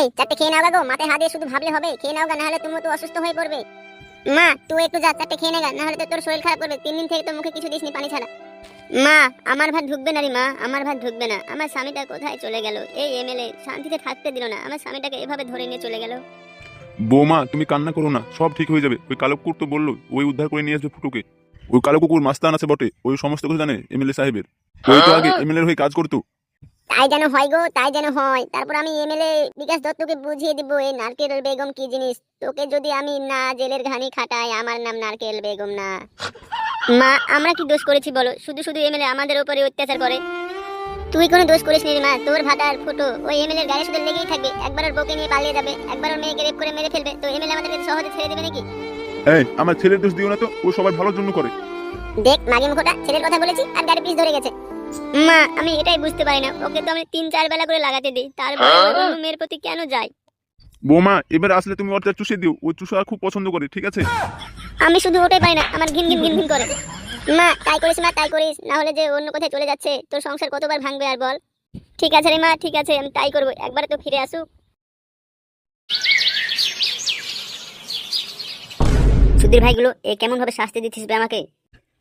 এই, চারটে খেয়ে নাও গো মাথায় হাত দিয়ে শুধু ভাবলে হবে, খেয়ে নাও গা, নাহলে তুমি তো অসুস্থ হয়ে পড়বে। মা, তুই একটু যা, চারটে খেয়ে নেগা নাহলে তো তোর শরীর খারাপ করবে, তিন দিন থেকে তো মুখে কিছু দিসনি পানি ছাড়া। মা, আমার ভাত ঢুকবে না রে মা, আমার ভাত ঢুকবে না। আমার স্বামীটা কোথায় চলে গেল? এই এমএলএ, শান্তিতে থাকতে দিল না, আমার স্বামীটাকে এভাবে ধরে নিয়ে চলে গেল? বৌমা, তুমি কান্না করো না, সব ঠিক হয়ে যাবে। ওই কালো কুকুর তো বলল, ওই উদ্ধার করে নিয়ে আসবে ফুটুকে। ওই কালো কুকুর মাস্তান আছে বটে, ওই সমস্ত কিছু জানে এমএলএ সাহেবের। ওই তো আগে এমএলএর হয়ে কাজ করতো। তাই যেন হয় গো তাই যেন হয়। তারপর আমি এমএলএ বিকাশ দত্তকে বুঝিয়ে দিব এই নারকেল বেগম কি জিনিস? তোকে যদি আমি না জেলের ঘানি খাটাই আমার নাম নারকেল বেগম না। মা আমরা কি দোষ করেছি বলো? শুধু শুধু এমএলএ আমাদের উপরে অত্যাচার করে। তুই কোনো দোষ করিস নি মা তোর ভাতার ফুটো। ওই এমএলএর গায়ে শুধু লেগেই থাকবে একবার ওর বউকে নিয়ে পালিয়ে যাবে একবার ওর মেয়েকে রেপ করে মেরে ফেলবে। তো এমএলএ আমাদেরকে সহজে ছেড়ে দেবে নাকি? এই আমার ছেলের দোষ দিও না তো ও সবার ভালোর জন্য করে। দেখ মাগে মুখোটা ছেলের কথা বলেছি আর গাড়ি পিস ধরে গেছে। মা আমি এটাই বুঝতে পারি না। ওকে তো আমি তিন চার বেলা করে লাগাতে দিই। তারপরে ও অন্য মেয়ের প্রতি কেন যায় বৌমা এবার আসলে তুমি ওরটা চুষে দিও। ও চুষা খুব পছন্দ করে ঠিক আছে? আমি শুধু ওটাই পাই না আমার ঘিন ঘিন ঘিন ঘিন করে। মা তাই করিস মা তাই করিস না হলে যে অন্য কোথায় চলে যাচ্ছে তোর সংসার কতবার ভাঙবে আর বল। ঠিক আছে রে মা ঠিক আছে আমি তাই করব। একবার তো ফিরে আসুক। সুধীর ভাইগুলো এ কেমন ভাবে শাস্তি দিচ্ছিস বে আমাকে?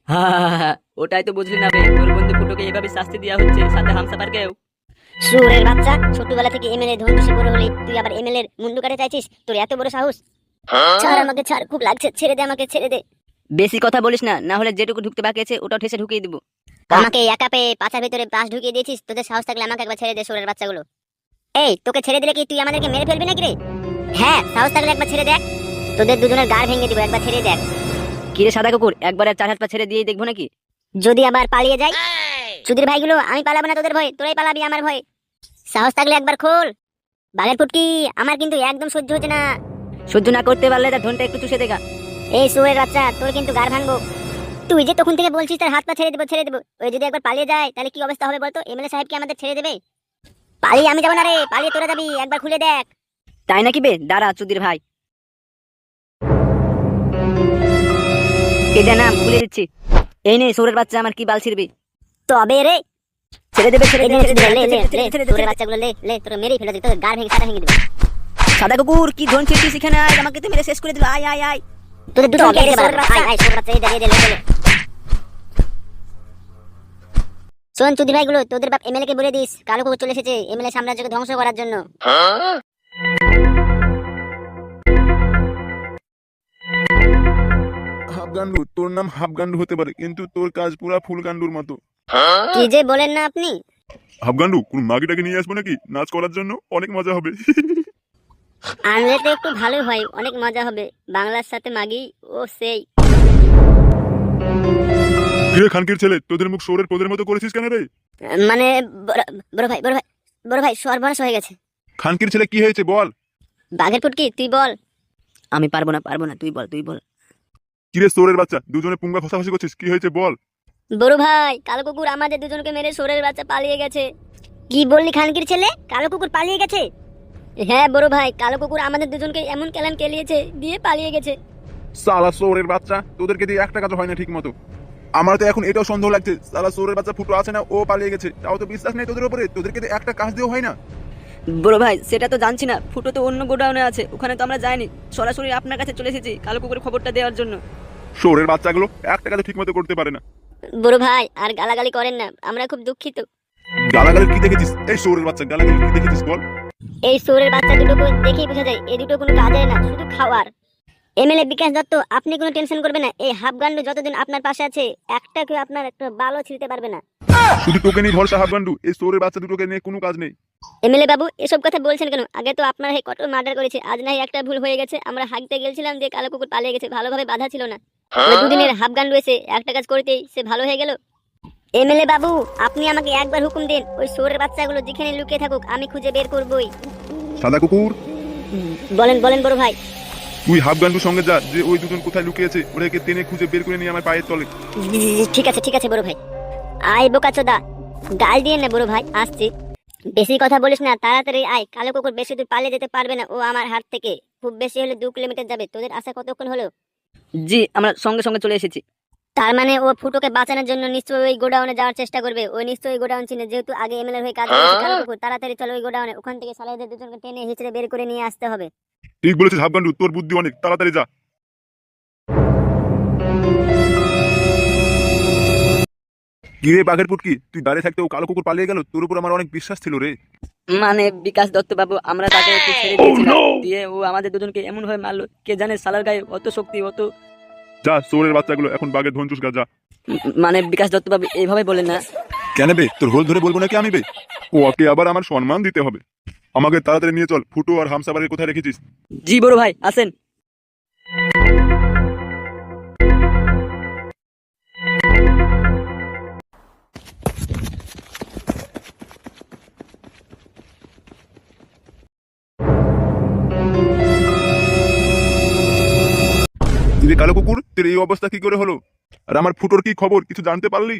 হা হা, হা, হা, ওটাই তো বুঝলি না বে তোর ফুটোকে এভাবে শাস্তি দেওয়া হচ্ছে সাথে হামসাপারকেও সুরের বাচ্চা ছোটবেলা থেকে এমএলএ ধন বেশি বড় হলি তুই আবার এমএলএ মুন্ডু কাটে চাইছিস? তোর এত বড় সাহস? ছাড় আমাকে ছাড় খুব লাগছে ছেড়ে দে আমাকে ছেড়ে দে। বেশি কথা বলিস না না হলে যেটুকু ঢুকতে বাকি আছে ওটাও ঠেসে ঢুকিয়ে দিব। আমাকে একা পেয়ে পাছার ভিতরে পাশ ঢুকিয়ে দিয়েছিস তোদের সাহস থাকলে আমাকে একবার ছেড়ে দে সুরের বাচ্চাগুলো। এই তোকে ছেড়ে দিলে কি তুই আমাদেরকে মেরে ফেলবি নাকি রে? হ্যাঁ সাহস থাকলে একবার ছেড়ে দেখ। তোদের দুজনের গাড় ভেঙে দিব একবার ছেড়ে দেখ। কিরে সাদা কুকুর একবার চার হাত পা ছেড়ে দিয়ে দেখব নাকি? যদি আবার পালিয়ে যাই সুধীর ভাইগুলো আমি পালাবো না তোদের ভয় তোরাই পালাবি আমার ভয়। সাহস থাকলে একবার খোল। বাঘের ফুটকি আমার কিন্তু একদম সহ্য হচ্ছে না। সহ্য না করতে পারলে তার ধনটা একটু চুষে দেখা। এই সুরের বাচ্চা তোর কিন্তু গাড় ভাঙবো। তুই যে তখন থেকে বলছিস তার হাত পা ছেড়ে দেবো ছেড়ে দেবো ওই যদি একবার পালিয়ে যায় তাহলে কি অবস্থা হবে বলতো? এমএলএ সাহেব কি আমাদের ছেড়ে দেবে? পালিয়ে আমি যাব না রে পালিয়ে তোরা যাবি একবার খুলে দেখ। তাই নাকি বে? দাঁড়া চুদির ভাই। এটা নাম খুলে দিচ্ছি। এই নে সৌরের বাচ্চা আমার কি বাল ছিড়বি? তবে রে। ছেড়ে দেবে ছেড়ে দেবে লে, লে, লে, লে, ছেড়ে দেবে, তোর ছেড়ে। বাচ্চাগুলো লে লে তোর মেরেই ফেলে দিই তোর গাড় ভেঙে সাদা ভেঙে দিবি। সাদা কুকুর কি ধন ছিড়ছিস এখানে? আয় আমাকে তো মেরে শেষ করে দিল আয় আয় আয়। তোদের দুটো তবে রে, আয় আয় তোর বাচ্চা এই দাঁড়িয়ে দে লে, লে, লে। শোন চুদি ভাইগুলো তোদের বাপ এমএলএ কে বলে দিস কালো কুকুর চলে এসেছে এমএলএ সাম্রাজ্যকে ধ্বংস করার জন্য। হাফগান্ডু তোর নাম হাফগান্ডু হতে পারে কিন্তু তোর কাজ পুরা ফুল গান্ডুর মতো। কি যে বলেন না আপনি? হাফগান্ডু কোন মাগিটাকে নিয়ে আসব নাকি? নাচ করার জন্য অনেক মজা হবে। আনলে তো একটু ভালোই হয় অনেক মজা হবে। বাংলার সাথে মাগি ও সেই। কিরে খানকির ছেলে তোদের মুখ সোরের পোদের মতো করেছিস কেন রে? মানে বড় বড় ভাই বড় ভাই বড় ভাই সর্বনাশ হয়ে গেছে। খানকির ছেলে কি হয়েছে বল? বাঘের ফুটকি তুই বল। আমি পারব না পারব না তুই বল তুই বল। কিরে সোরের বাচ্চা? দুজনে পুঙ্গা ঘষাঘষি করছিস? কি হয়েছে বল? বড় ভাই কালো কুকুর আমাদের দুজনকে মেরে সোরের বাচ্চা পালিয়ে গেছে। কি বললি খানকির ছেলে? কালো কুকুর পালিয়ে গেছে? হ্যাঁ বড় ভাই কালো কুকুর আমাদের দুজনকে এমন কেলান কেলিয়েছে দিয়ে পালিয়ে গেছে। সালা সোরের বাচ্চা তোদেরকে দিয়ে একটা কাজ হয় না ঠিক মতো আমার তো এখন এটাও সন্দেহ লাগছে সালা সোরের বাচ্চা ফুটো আছে না ও পালিয়ে গেছে। তাও তো বিশ্বাস নেই তোদের উপরে তোদেরকে দিয়ে একটা কাজ দিয়েও হয় না। বড় ভাই সেটা তো জানছি না। ফুটো তো অন্য গোডাউনে আছে ওখানে তো আমরা যাইনি। সরাসরি আপনার কাছে চলে এসেছি কালো কুকুরের খবরটা দেওয়ার জন্য। সোরের বাচ্চাগুলো একটা কাজ ঠিক মতো করতে পারে না। বড় ভাই আর গালাগালি করেন না আমরা খুব দুঃখিত। গালাগালি কি দেখেছিস? এই সোরের বাচ্চা গালাগালি কি দেখেছিস বল? এই সোরের বাচ্চা দুটোকে দেখেই বোঝা যায় এই দুটো কোনো কাজের না শুধু খাওয়ার। এমএলএ বিকাশ দত্ত আপনি কোনো টেনশন করবেন না এই হাফগান্ডু যতদিন আপনার পাশে আছে একটা কেউ আপনার একটা বালও ছিঁড়তে পারবে না। শুধু তোকে নিয়ে ভরসা হাফগান্ডু এই সোরের বাচ্চা দুটোকে নিয়ে কোনো কাজ নেই। এমএলএ বাবু এসব কথা বলছেন কেন? আগে তো আপনার হয়ে কত মার্ডার করেছে আজ নাই একটা ভুল হয়ে গেছে। আমরা হাঁকতে গেছিলাম যে কালো কুকুর পালিয়ে গেছে ভালোভাবে বাধা ছিল না। ওই দুদিনের হাফগান্ডু এসে একটা কাজ করতেই সে ভালো হয়ে গেল। এমএলএ বাবু আপনি আমাকে একবার হুকুম দিন ওই সোরের বাচ্চাগুলো যেখানে লুকিয়ে থাকুক আমি খুঁজে বের করবই। সাদা কুকুর? বলেন বলেন বড় ভাই। তুই হাফগান্ডুর সঙ্গে যা যে ওই দুজন কোথায় লুকিয়েছে ওদেরকে টেনে খুঁজে বের করে নিয়ে আমার পায়ের তলে। ঠিক আছে ঠিক আছে বড় ভাই। আয় বোকা চোদা গাল দিয়ে না বড় ভাই আসছি। বেশি কথা বলিস না তাড়াতাড়ি আয় কালো কুকুর বেশি দূর পালিয়ে যেতে পারবে না ও আমার হাত থেকে। খুব বেশি হলে দু কিলোমিটার যাবে তোদের আশা কতক্ষণ হলো? জি আমরা সঙ্গে সঙ্গে চলে এসেছি। তার মানে ও ফুটোকে বাঁচানোর জন্য নিশ্চয়ই ওই গোডাউনে যাওয়ার চেষ্টা করবে। ওই নিশ্চয়ই গোডাউন চিনে যেহেতু আগে এমএলএ হয়ে কাজ করেছে কালো কুকুর তাড়াতাড়ি চলো ওই গোডাউনে। ওখান থেকে সালাইদের দুজনকে টেনে হিচড়ে বের করে নিয়ে আসতে হবে। ঠিক বলেছিস হাফগান্ডু তোর বুদ্ধি অনেক তাড়াতাড়ি যা। কি বাঘের পুটকি তুই দাঁড়িয়ে থাকতে ও কালো কুকুর পালিয়ে গেল তোর উপর আমার অনেক বিশ্বাস ছিল রে। মানে বিকাশ দত্ত বাবু আমরা তাকে একটু ছেড়ে দিয়েছিলাম। দিয়ে ও আমাদের দুজনকে এমন ভাবে মারলো কে জানে সালার গায়ে অত শক্তি অত যা সোরের বাচ্চাগুলো এখন বাঘের ধনচুস গা যা। মানে বিকাশ দত্ত বাবু এইভাবে বলেন না। কেন বে তোর হোল ধরে বলব নাকি আমি বে? ওকে আবার আমার সম্মান দিতে হবে। আমাকে তাড়াতাড়ি নিয়ে চল ফুটো আর হামসাবারের কোথায় রেখেছিস? জি বড় ভাই আসেন। তুই কালো কুকুর, তোর এই অবস্থা কি করে হলো? আর আমার ফুটোর কি খবর? কিছু জানতে পারলি?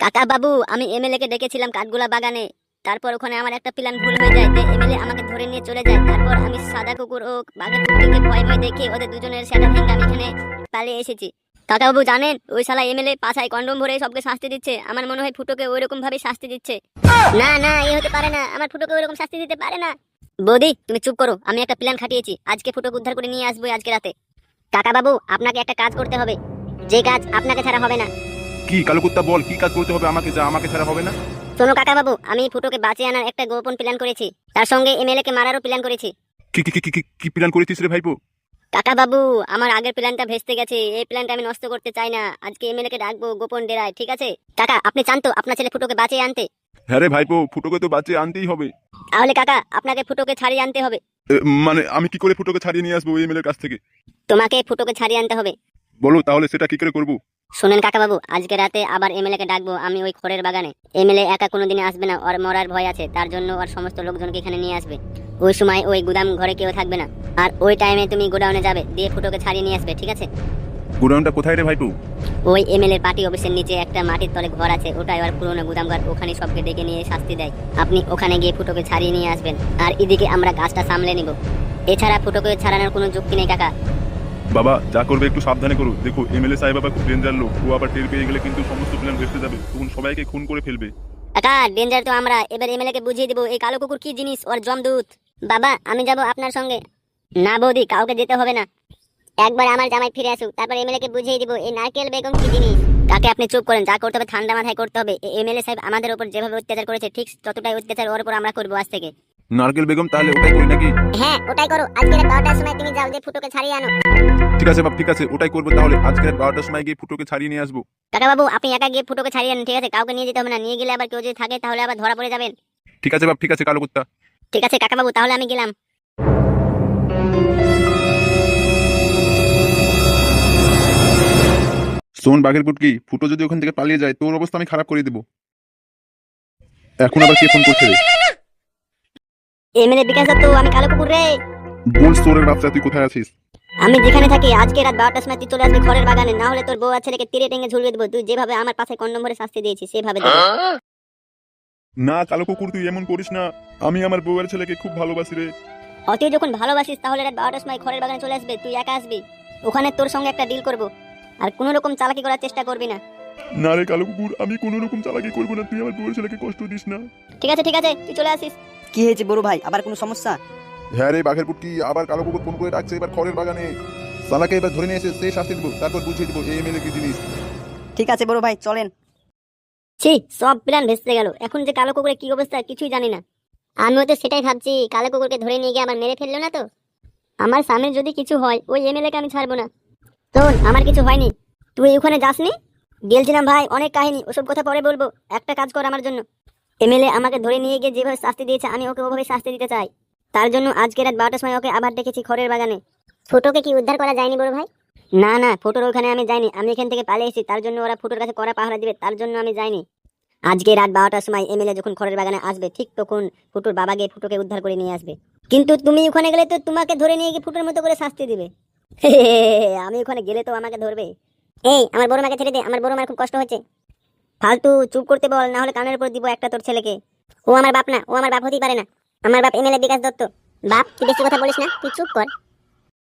কাকা বাবু, আমি এমএলএ কে ডেকেছিলাম কাঠগোলা বাগানে। তারপর ওখানে আমার একটা প্ল্যান ভুল হয়ে যায় তে এমএলএ আমাকে ধরে নিয়ে চলে যায়। তারপর আমি সাদা কুকুর ও বাঘের কুকুরকে ভয় ভয় দেখে ওদের দুজনের সেটা ভেঙে আমি এখানে পালিয়ে এসেছি। কাকা বাবু, জানেন, ওই শালা এমএলএ পাছায় কন্ডম ভরে সবকে শাস্তি দিচ্ছে। আমার মনে হয় ফুটোকে ওই রকম ভাবে শাস্তি দিচ্ছে। না না এই হতে পারে না। আমার ফুটোকে ওই রকম শাস্তি দিতে পারে না। বৌদি, তুমি চুপ করো। আমি একটা প্ল্যান খাটিয়েছি। আজকে ফুটোকে উদ্ধার করে নিয়ে আসব আজকে রাতে। কাকা বাবু আপনাকে একটা কাজ করতে হবে। যে কাজ আপনাকে ছাড়া হবে না। কি কালো কুত্তা বল কি কাজ করতে হবে আমাকে যা আমাকে ছাড়া হবে না? শোনো কাকা বাবু আমি ফুটোকে বাঁচিয়ে আনার একটা গোপন প্ল্যান করেছি। তার সঙ্গে এমএলএ কে মারারও প্ল্যান করেছি। কি কি কি কি- কি কি প্ল্যান করেছিস রে ভাইপো? কাকা বাবু আমার আগের প্ল্যানটা ভেস্তে গেছে। এই প্ল্যানটা আমি নষ্ট করতে চাই না। আজকে এমএলএ কে ডাকবো গোপন ডেরায় ঠিক আছে? কাকা আপনি চান তো আপনার ছেলে ফুটোকে বাঁচিয়ে আনতে। হ্যাঁ রে ভাইপো ফুটোকে তো বাঁচিয়ে আনতেই হবে। তাহলে কাকা আপনাকে ফুটোকে ছাড়িয়ে আনতে হবে। এ, মানে আমি কি করে ফুটোকে ছাড়িয়ে নিয়ে আসব এমএলএর কাছ থেকে? তোমাকে ফুটোকে ছাড়িয়ে আনতে হবে। বলো তাহলে সেটা কি করে করব? শোনেন কাকা বাবু আজকে রাতে আবার এমএলএ কে ডাকবো আমি ওই খড়ের বাগানে। এমএলএ একা কোনোদিনই আসবে না ওর মরার ভয় আছে তার জন্য ওর সমস্ত লোকজনকে এখানে নিয়ে আসবে। ওই সময় ওই গুদাম ঘরে কেউ থাকবে না। আর ওই টাইমে তুমি গোডাউনে যাবে দিয়ে ফুটোকে ছাড়িয়ে নিয়ে আসবে ঠিক আছে? গোডাউনটা কোথায় রে ভাইপো? ওই এমএলএ পার্টি অফিসের নিচে একটা মাটির তলে ঘর আছে ওটাই আর পুরোনো গুদামঘর ওখানে সবকে ডেকে নিয়ে শাস্তি দেয়। আপনি ওখানে গিয়ে ফুটোকে ছাড়িয়ে নিয়ে আসবেন আর এদিকে আমরা গাছটা সামলে নিব। এছাড়া ফুটোকে ছাড়ানোর কোনো যুক্তি নেই কাকা। বাবা, যা করবে একটু সাবধানে করো। দেখো, এমএলএ সাহেব বাবা খুব ডেঞ্জার লোক। ও আবার টের পেয়ে গেলে কিন্তু সমস্ত প্ল্যান ভেস্তে যাবে। তখন সবাইকে খুন করে ফেলবে। কাকা ডেঞ্জার তো আমরা। এবার এমএলএ কে বুঝিয়ে দেবো, এই কালো কুকুর কি জিনিস? ওর জমদূত। বাবা, আমি যাব আপনার সঙ্গে। না বৌদি, কাউকে যেতে হবে না। একবার আমার জামাই ফিরে আসুক, তারপর এমএলএ কে বুঝিয়ে দিব, এই নারকেল বেগম কি জিনিস? কাকে আপনি চুপ করেন, যা করতে হবে, ঠান্ডা মাথায় করতে হবে। এমএলএ সাহেব আমাদের উপর যেভাবে অত্যাচার করেছে, ঠিক ততটাই অত্যাচার ওর উপর আমরা করব আজ থেকে। নারকেল বেগম তাহলে ওটাই করি নাকি? হ্যাঁ ওটাই করো। আজকে রাত বারোটার সময় তুমি যাও যে ফুটোকে ছাড়িয়ে আনো। ঠিক আছে বাপ ঠিক আছে ওটাই করব তাহলে। আজকে রাত বারোটার সময় গিয়ে ফুটোকে ছাড়িয়ে নিয়ে আসব। কাকা বাবু আপনি একা গিয়ে ফুটোকে ছাড়িয়ে আনুন ঠিক আছে? কাউকে নিয়ে যেতে হবে না। নিয়ে গেলে আবার কেউ যদি থাকে তাহলে আবার ধরা পড়ে যাবেন। ঠিক আছে বাপ ঠিক আছে কালো কুত্তা। ঠিক আছে কাকা বাবু তাহলে আমি গেলাম। শোন বাঘের পুটকি ফুটো যদি ওখান থেকে পালিয়ে যায় তোর অবস্থা আমি খারাপ করে দেবো। এখন আবার কে ফোন করছে রে? এমএলএ বিকাশ দত্ত আমি কালো কুকুর রে বল সোরের বাচ্চা তুই কোথায় আছিস? আমি যেখানে থাকি আজকে রাত বারোটার সময় তুই চলে আসবি ঘরের বাগানে। না হলে তোর বউ আর ছেলেকে তীরে টেঙ্গে ঝুলবে দেবো। তুই যেভাবে আমার পাশে কন্ডম ভরে শাস্তি দিয়েছিস সেভাবে দেবো। না কালো কুকুর তুই এমন করিস না। আমি আমার বউয়ের ছেলেকে খুব ভালোবাসি রে। অতি যখন ভালোবাসিস তাহলে রাত বারোটার সময় ঘরের বাগানে চলে আসবে তুই একা আসবি। ওখানে তোর সঙ্গে একটা ডিল করব। আর কোনো রকম চালাকি করার চেষ্টা করবি না। না রে কালো কুকুর আমি কোনো রকম চালাকি করব না। তুই আমার বউয়ের ছেলেকে কষ্ট দিস না। ঠিক আছে ঠিক আছে তুই চলে আসিস। কি হয়েছে বড় ভাই? আবার কোনো সমস্যা? হ্যাঁ রে বাঘের পুটকি আবার কালো কুকুর ফোন করে ডাকছে এবার খড়ের বাগানে। সালাকে এবার ধরে নিয়ে এসে সেই শাস্তি দেবো তারপর বুঝিয়ে দেবো এই এমএলএ কি জিনিস। ঠিক আছে বড় ভাই চলেন। ছি সব প্ল্যান ভেস্তে গেল। এখন যে কালো কুকুরের কি অবস্থা কিছুই জানি না। আমিও তো সেটাই ভাবছি কালো কুকুরকে ধরে নিয়ে গিয়ে আবার মেরে ফেলল না তো? আমার সামনে যদি কিছু হয় ওই এমএলএ কে আমি ছাড়বো না। শোন আমার কিছু হয়নি। তুই ওখানে যাসনি? গেলছিলাম ভাই অনেক কাহিনী ওসব কথা পরে বলব। একটা কাজ কর আমার জন্য। এমএলএ আমাকে ধরে নিয়ে গিয়ে যেভাবে শাস্তি দিয়েছে আমি ওকে ওভাবে শাস্তি দিতে চাই। তার জন্য আজকে রাত বারোটার সময় ওকে আবার ডেকেছি খড়ের বাগানে। ফটোকে কি উদ্ধার করা যায়নি বড় ভাই? না না ফটোর ওখানে আমি যাইনি। আমি এখান থেকে পালিয়ে এসেছি। তার জন্য ওরা ফটোর কাছে কড়া পাহারা দিবে তার জন্য আমি যাইনি। আজকে রাত বারোটার সময় এমএলএ যখন খড়ের বাগানে আসবে ঠিক তখন ফুটোর বাবা গিয়ে ফুটোকে উদ্ধার করে নিয়ে আসবে। কিন্তু তুমি ওখানে গেলে তো তোমাকে ধরে নিয়ে গিয়ে ফুটোর মতো করে শাস্তি দিবে। আমি ওখানে গেলে তো আমাকে ধরবে। এই আমার বড় মাকে ছেড়ে দে। আমার বড় মার খুব কষ্ট হচ্ছে। ফালতু চুপ করতে বল না হলে কানের উপর দিব একটা তোর ছেলেকে। ও আমার বাপ না, ও আমার বাপ হতেই পারে না। আমার বাপ এমএলএ বিকাশ দত্ত। বাপ, তুই বেশি কথা বলিস না, তুই চুপ কর।